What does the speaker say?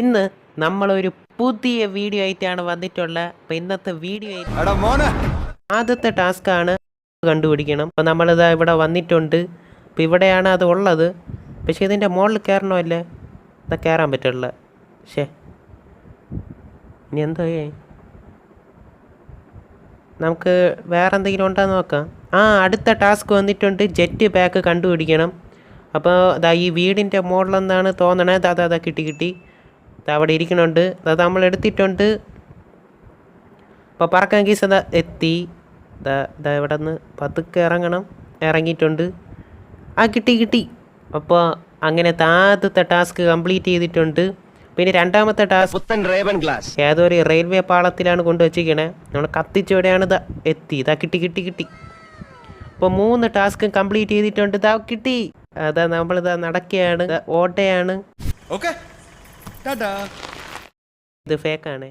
ഇന്ന് നമ്മളൊരു പുതിയ വീഡിയോ ആയിട്ടാണ് വന്നിട്ടുള്ളത് അപ്പം ഇന്നത്തെ വീഡിയോ ആദ്യത്തെ ടാസ്ക് ആണ് കണ്ടുപിടിക്കണം. അപ്പോൾ നമ്മളിതാ ഇവിടെ വന്നിട്ടുണ്ട്. അപ്പോൾ ഇവിടെയാണ് അത് ഉള്ളത്. പക്ഷേ ഇതിന്റെ മുകളിൽ കയറണമല്ലേ ഇതാ കയറാൻ പറ്റുള്ള. ഷേ ഇനി എന്തോ? നമുക്ക് വേറെ എന്തെങ്കിലും ഉണ്ടോ നോക്കാം. ആ അടുത്ത ടാസ്ക് വന്നിട്ടുണ്ട്. ജെറ്റ് പാക്ക് കണ്ടുപിടിക്കണം. അപ്പോൾ അതാ ഈ വീടിന്റെ മുകളിലെന്നാണ് തോന്നണേ. അതാ ദാ കിട്ടി കിട്ടി. അവിടെ ഇരിക്കണുണ്ട്. അത് നമ്മൾ എടുത്തിട്ടുണ്ട്. അപ്പോൾ പറക്കാൻ കീസ് അതാ എത്തി. ഇതാ ഇവിടെ നിന്ന് പതുക്കെ ഇറങ്ങണം. ഇറങ്ങിയിട്ടുണ്ട്. ആ കിട്ടി കിട്ടി. അപ്പോൾ അങ്ങനെ ആദ്യത്തെ ടാസ്ക് കംപ്ലീറ്റ് ചെയ്തിട്ടുണ്ട്. പിന്നെ രണ്ടാമത്തെ ടാസ്ക് പുത്തൻ റേവൻ ഗ്ലാസ്. ഏതോ ഒരു റെയിൽവേ പാളത്തിലാണ് കൊണ്ടുവച്ചിരിക്കണേ. നമ്മൾ കത്തിച്ചോടെയാണ് ഇതാ എത്തി. ഇതാ കിട്ടി കിട്ടി കിട്ടി. അപ്പോൾ മൂന്ന് ടാസ്ക് കംപ്ലീറ്റ് ചെയ്തിട്ടുണ്ട്. ഇതാ കിട്ടി. അതാ നമ്മളിതാ നടക്കുകയാണ്. ഓട്ടയാണ്. ഓക്കെ. ടാറ്റാ ഇത് ഫേക്കാണ്